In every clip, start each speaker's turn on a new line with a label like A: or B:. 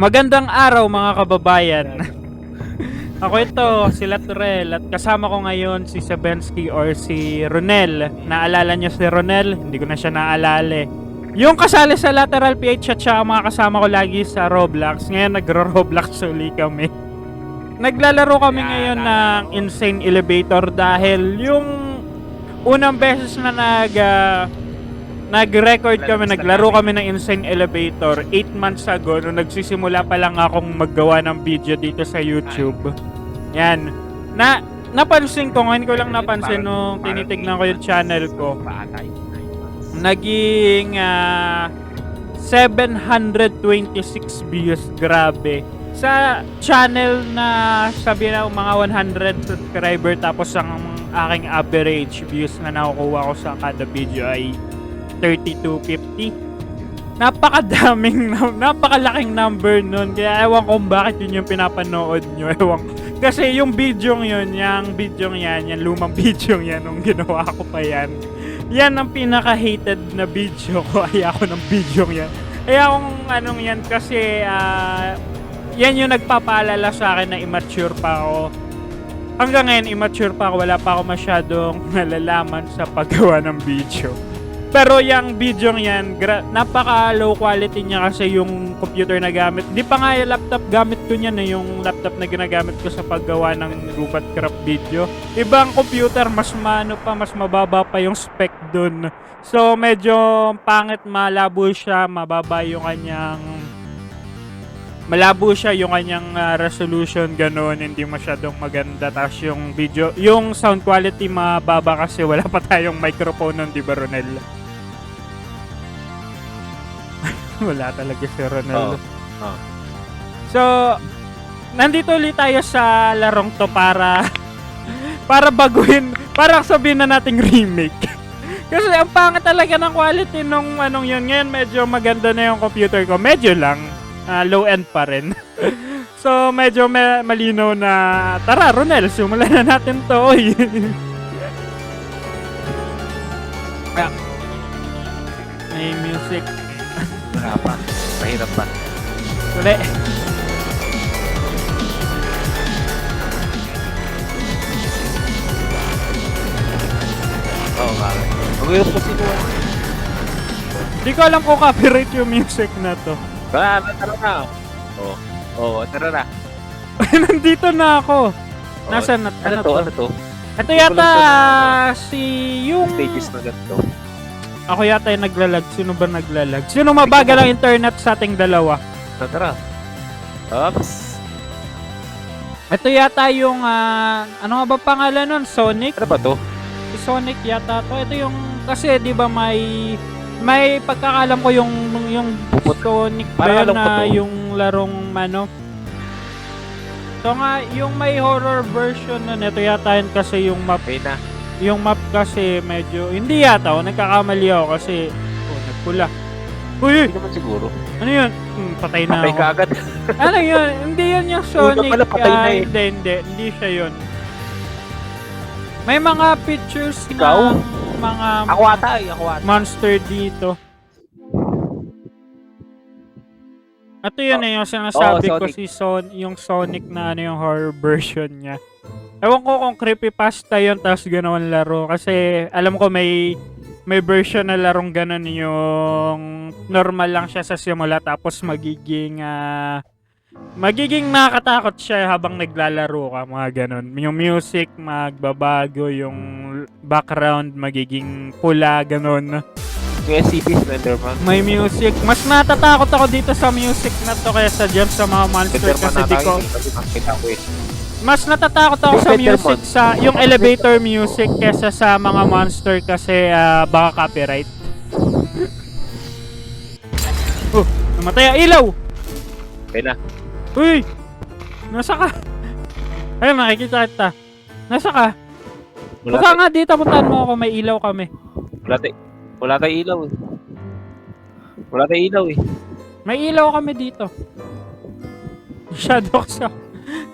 A: Magandang araw mga kababayan. Ako ito, si Latrell at kasama ko ngayon si Sabensky or si Ronel. Naalala niyo si Ronel? Hindi ko na siya naalala. eh. Yung kasali sa Lateral PH at siya mga kasama ko lagi sa Roblox. Ngayon nagro-Roblox uli kami. Naglalaro kami ngayon ng Insane Elevator dahil yung unang beses na nag ah, nag-record kami, naglaro kami ng Insane Elevator 8 months ago nung nagsisimula pa lang akong maggawa ng video dito sa YouTube. Yan. Na napansin ko, ngayon ko lang napansin nung tinitignan ko yung channel ko. Naging ah, 726 views. Grabe. Sa channel na sabi na mga 100 subscriber tapos ang aking average views na nakukuha ko sa kada video ay 3250. Napakadaming, napakalaking number nun. Kaya ewan kung bakit yun yung pinapanood nyo. Ewan. Kasi yung video yun, yung video yan, yung lumang video yan, nung ginawa ko pa yan. Yan ang pinaka-hated na video ko. Ayoko ng video yan. Ayoko ng anong yan kasi ah, yan yung nagpapaalala sa akin na immature pa ako. Hanggang ngayon, immature pa ako. Wala pa ako masyadong nalalaman sa paggawa ng video. Pero yung video yan, gra- napaka low quality niya kasi yung computer na gamit. Di pa nga yung laptop gamit ko niyan eh, yung laptop na ginagamit ko sa paggawa ng Rubat Craft video. Ibang computer, mas mano pa, mas mababa pa yung spec dun. So medyo pangit, malabo siya, mababa yung kanyang malabo siya yung kanyang ah, resolution ganun, hindi masyadong maganda tapos yung video, yung sound quality mababa kasi wala pa tayong microphone nun, di ba Ronel? wala talaga si Ronel.
B: Oo. Oo.
A: So, nandito ulit tayo sa larong to para para baguhin, para sabihin na nating remake. Kasi ang pangit talaga ng quality nung anong yun. Ngayon medyo maganda na yung computer ko. Medyo lang. ah, low end pa rin. so, medyo me- malinaw na... Tara, Ronel, simulan na natin to. Oy. Ah. May music.
B: Wala pa. Mahirap pa.
A: Uli.
B: Oo nga. Ang hirap kasi ko.
A: Di ko alam kung copyright yung music na to.
B: Tara na, tara na. Oo. Oo, tara na.
A: Nandito na ako. Nasaan na?
B: Ano to? Ano to?
A: Ito yata si yung...
B: Stages na ganito.
A: Ako yata yung naglalag. Sino ba naglalag? Sino mabagal ang internet sa ating dalawa?
B: Tara, tara. Oops.
A: Ito yata yung... ah, ano nga ba pangalan nun? Sonic?
B: Ano ba to?
A: Si Sonic yata to. Ito yung... Kasi di ba may... May pagkakalam ko yung yung
B: Puput.
A: Sonic ba
B: Parang
A: yun
B: alam ko
A: na
B: to.
A: yung larong ano. So nga, yung may horror version nun, ito yata yun kasi yung map
B: Okay na.
A: Yung map kasi medyo hindi yata ako nagkakamali ako kasi oh, nagpula. Uy,
B: Hindi naman siguro.
A: ano yun? Hmm, patay na
B: Patay
A: ako.
B: ka agad.
A: ano yun? Hindi yun yung Sonic.
B: pala, patay na
A: ah,
B: eh.
A: Hindi, hindi. Hindi siya yun. May mga pictures
B: Ikaw?
A: ng mga
B: Ako ata eh. Ako ata.
A: monster dito. Ito yun eh, yung sinasabi
B: Oo,
A: ko si Son, yung Sonic na ano yung horror version niya. Ewan ko kung creepypasta yun tapos gano'n laro kasi alam ko may may version na larong ganun yung normal lang siya sa simula tapos magiging ah, magiging nakakatakot siya habang naglalaro ka mga ganun. Yung music magbabago, yung background magiging pula ganun.
B: Yung SCP Slenderman.
A: May music. Mas natatakot ako dito sa music na to kaysa dyan sa mga monster
B: Slenderman
A: kasi di ko
B: nakita ko eh.
A: Mas natatakot ako sa music sa yung elevator music kaysa sa mga monster kasi ah, baka copyright. oh, namatay ang ilaw.
B: Okay na.
A: Uy! Nasa ka? Ayun, nakikita kita. Nasa ka?
B: Wala
A: Punta nga dito, puntahan mo ako, may ilaw kami.
B: Wala tayo. Wala tayo ilaw eh. Wala tayo ilaw eh.
A: May ilaw kami dito. Masyado kasi ako.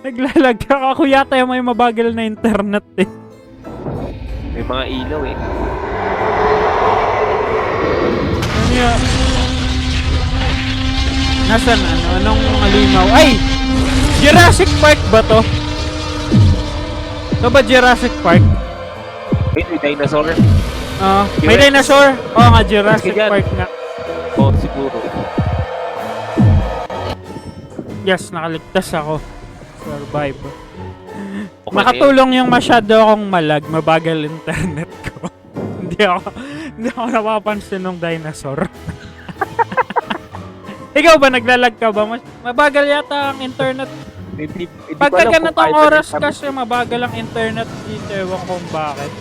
A: Naglalag ako yata yung may mabagal na internet eh.
B: May mga ilaw eh.
A: Ano yan? Nasaan ano? Anong alimaw? Ay! Jurassic Park ba to? Ito ba Jurassic Park?
B: Wait, may dinosaur.
A: Ah, may
B: Jurassic-
A: dinosaur? Oo nga, Jurassic
B: Sige.
A: Park nga.
B: Oh, siguro.
A: Yes, nakaligtas ako. Survive.
B: Okay.
A: Nakatulong yung masyado akong malag, mabagal internet ko. hindi ako, hindi ako napapansin ng dinosaur. Ikaw ba, naglalag ka ba? Mas, mabagal yata ang internet.
B: Hindi, hindi
A: Pagka ganitong oras kasi mabagal ang internet dito, ewan kung bakit.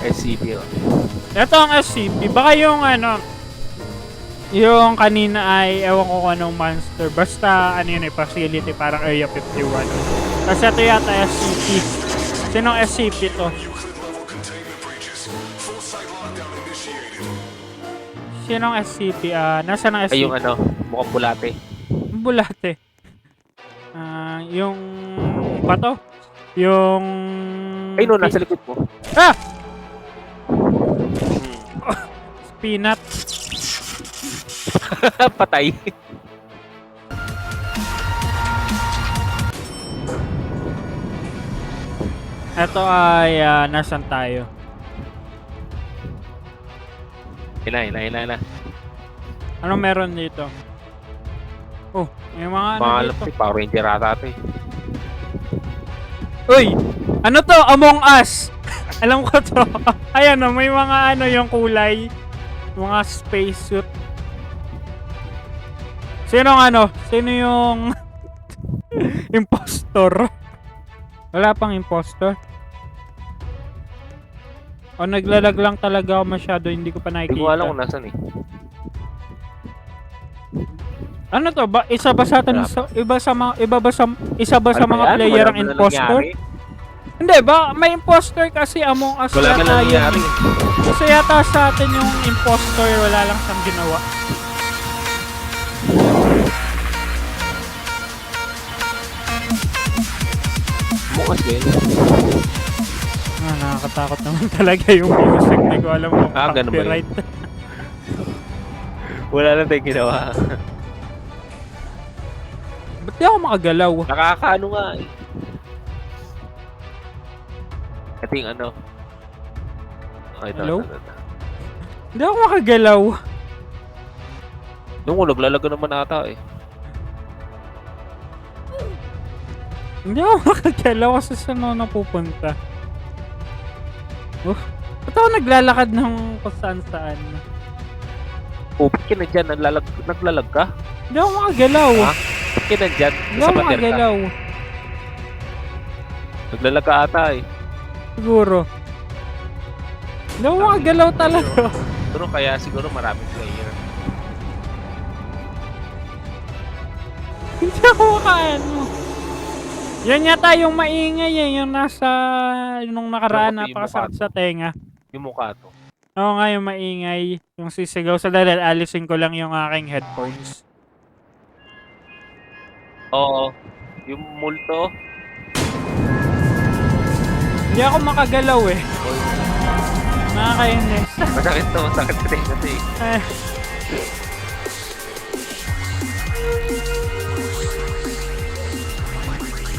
B: SCP. oh.
A: Ito ang SCP. Baka yung ano, yung kanina ay ewan ko kung anong monster. Basta ano yun eh, facility parang Area 51. Tapos ito yata SCP. Sinong SCP to? Sinong SCP? Ah, nasa ng SCP?
B: Ay, yung ano, mukhang bulate.
A: Bulate. Ah, yung bato? Yung
B: Ay, no, nasa likod mo.
A: Ah! Peanut.
B: Patay.
A: Ito ay ah, nasan tayo?
B: Ina, ina, ina, ina.
A: Ano meron dito? Oh, may mga ano
B: Mga
A: dito.
B: ko, Power Ranger ata ito eh.
A: Uy! Ano to? Among Us! Alam ko to. Ayan o, may mga ano yung kulay. Mga spacesuit. Sino ang ano? Sino yung impostor? Wala pang impostor? O naglalag lang talaga ako masyado, hindi ko pa
B: Hindi
A: nakikita.
B: ko alam kung nasan eh.
A: Ano to? Ba, isa ba sa atin, sa, iba sa mga, iba ba sa, isa ba sa
B: Ano
A: mga
B: yan?
A: player ang impostor?
B: nangyari?
A: Hindi ba? May impostor kasi Among Us
B: Wala na
A: yata yun.
B: nangyari.
A: Kasi yata sa atin yung impostor, wala lang siyang ginawa.
B: Bukas ba yun?
A: Ah, nakakatakot naman talaga yung music. Hindi ko alam kung
B: Ah, ganun ba yun?
A: copyright.
B: Wala lang tayong ginawa.
A: Ba't di ako makagalaw?
B: Nakakaano nga eh. Yung ano. Ay,
A: Hello?
B: ito, ito.
A: Hindi ako makagalaw.
B: Yung naglalaga naman ata eh.
A: Hindi ako makagalaw kasi saan ako napupunta. Uh, ba't ako naglalakad ng kung saan saan?
B: Oh, ba't ka nandyan? Naglalag, naglalag ka?
A: Hindi ako makagalaw.
B: Ha? Ba't ka nandyan?
A: Hindi ako makagalaw.
B: Naglalag ka ata eh.
A: Siguro. Makagalaw talaga.
B: Pero kaya siguro maraming player.
A: Hindi ako makaano. Yan yata yung maingay eh, yung nasa, nung nakaraan,
B: Ano, yung
A: napakasakit
B: mukha
A: sa tenga.
B: Yung mukha to.
A: Oo nga, yung maingay, yung sisigaw sa dalal, alisin ko lang yung aking headphones.
B: Oo. Yung multo.
A: Hindi ako makagalaw eh. Nakakainis.
B: Masakit to. Masakit ka din kasi.
A: Eh,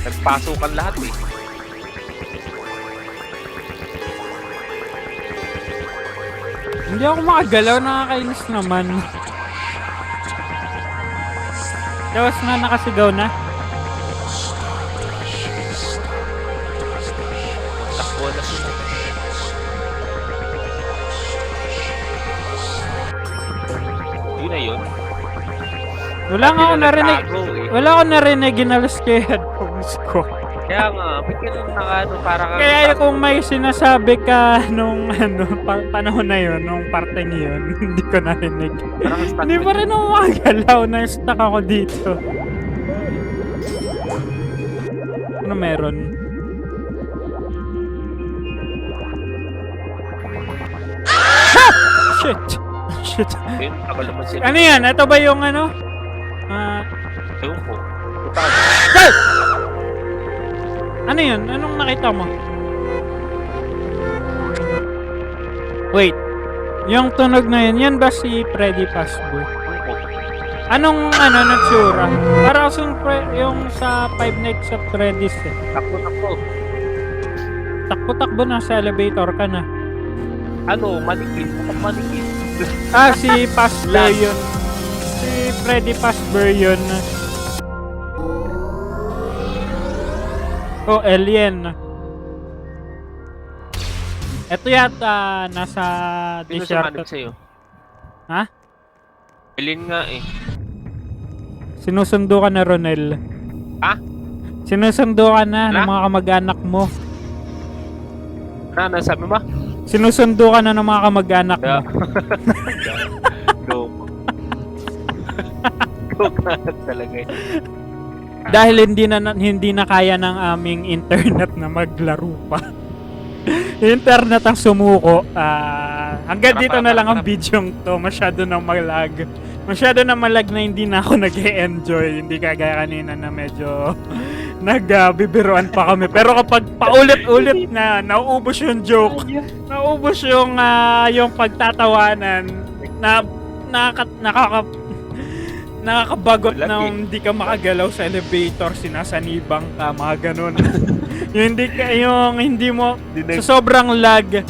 B: Nagpasukan lahat eh.
A: hindi ako makagalaw, nakakainis naman. Tapos na nakasigaw na.
B: Yun na yun.
A: Wala nga ako narinig.
B: Eh.
A: Wala ako narinig, ginalas ko yung headphones ko.
B: Kaya nga, ba't ka nang nakaano para ka...
A: Kaya kung may sinasabi ka nung ano, pa- panahon na yun, nung parteng yun, hindi ko narinig. Hindi pa rin ako makagalaw, na-stuck ako dito. Ano meron? Ah! Shit! Shit.
B: Ayun, tagal naman sila.
A: Ano yan? Ito ba yung ano? Ah,
B: ka
A: Dad! Ano yun? Anong nakita mo? Wait. Yung tunog na yun, yan ba si Freddy Fazbear? Anong ano nagsura? Para kasing pre- yung sa Five Nights at Freddy's eh.
B: Takbo, takbo.
A: Takbo-takbo na sa elevator ka na.
B: Ano, manikit. Mukhang.
A: Ah, si
B: Lan.
A: yun. Si Freddy Fazbear yun. Oh, alien. Ito yata nasa
B: Sino
A: desert.
B: sa'yo?
A: Ha?
B: Alien nga eh.
A: Sinusundo ka na, Ronel.
B: Ha?
A: Sinusundo ka na ng mga kamag-anak mo.
B: Ano, ano sabi mo?
A: Sinusundo ka na ng mga kamag-anak mo.
B: Yeah. Go. Go ka talaga.
A: Dahil hindi na hindi na kaya ng aming internet na maglaro pa. internet ang sumuko. Ah, hanggang dito na lang ang video to. Masyado na malag. Masyado na malag na hindi na ako nag enjoy Hindi kagaya kanina na medyo nagbibiruan pa kami. Pero kapag paulit-ulit na nauubos yung joke, nauubos yung ah, yung pagtatawanan na nakaka, nakaka nakakabagot na hindi ka makagalaw sa elevator, sinasanibang ka, mga ganun. yung hindi ka, yung hindi mo, sa sobrang lag,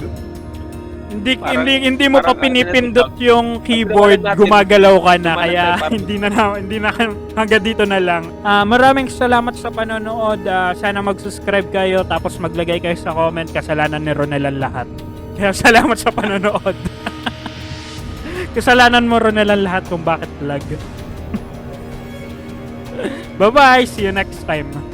A: hindi
B: Parang-
A: hindi hindi mo pa pinipindot yung keyboard, gumagalaw ka na kaya hindi na, na hindi na hanggang dito na lang. Ah, maraming salamat sa panonood. Ah, sana mag-subscribe kayo tapos maglagay kayo sa comment kasalanan ni Ronel ang lahat. Kaya salamat sa panonood. kasalanan mo Ronel ang lahat kung bakit lag. Bye-bye, see you next time.